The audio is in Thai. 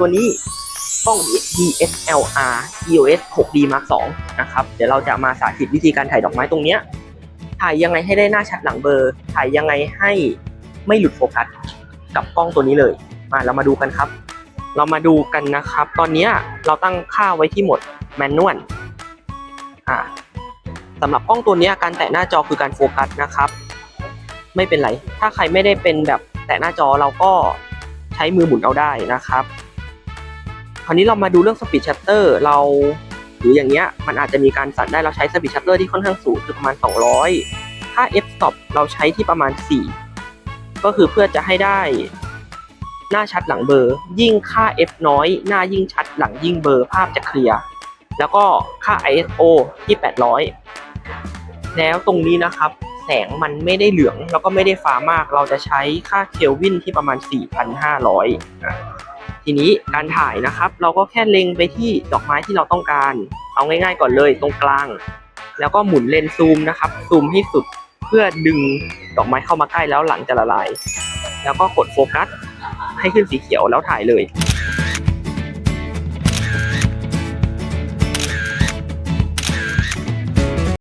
ตัวนี้กล้อง DSLR EOS 6D Mark II นะครับ เดี๋ยวเราจะมาสาธิตวิธีการถ่ายดอกไม้ตรงเนี้ย ถ่ายยังไงให้ได้หน้าชัดหลังเบลอร์ ถ่ายยังไงให้ไม่หลุดโฟกัสกับกล้องตัวนี้เลย มาเรามาดูกันครับ เรามาดูกันนะครับ ตอนนี้เราตั้งค่าไว้ที่โหมดแมนนวลอ่าสำหรับกล้องตัวนี้การแตะหน้าจอคือการโฟกัสนะครับ ไม่เป็นไร ถ้าใครไม่ได้เป็นแบบแตะหน้าจอเราก็ใช้มือหมุนเอาได้นะครับ คราวนี้เรามาดูเรื่อง speed shutter เราหรืออย่างเงี้ยมันอาจจะมีการสั่นได้เราใช้ speed shutter ที่ค่อนข้างสูงคือประมาณ 200ถ้า f stop เราใช้ที่ประมาณ 4 ก็คือเพื่อจะให้ได้หน้าชัดหลังเบอร์ ยิ่งค่า f น้อย หน้ายิ่งชัดหลังยิ่งเบอร์ภาพจะเคลียร์แล้วก็ค่า ISO ที่ 800 แล้วตรงนี้นะครับ แสงมันไม่ได้เหลืองแล้วก็ไม่ได้ฟ้ามาก เราจะใช้ค่าเคลวินที่ประมาณ 4,500 ทีนี้การถ่ายนะครับ เราก็แค่เล็งไปที่ดอกไม้ที่เราต้องการ เอาง่าย ๆ ก่อนเลยตรงกลาง แล้วก็หมุนเลนส์ซูมนะครับซูมให้สุดเพื่อดึงดอกไม้เข้ามาใกล้แล้วหลังจะละลาย แล้วก็กดโฟกัสให้ขึ้นสีเขียวแล้วถ่ายเลย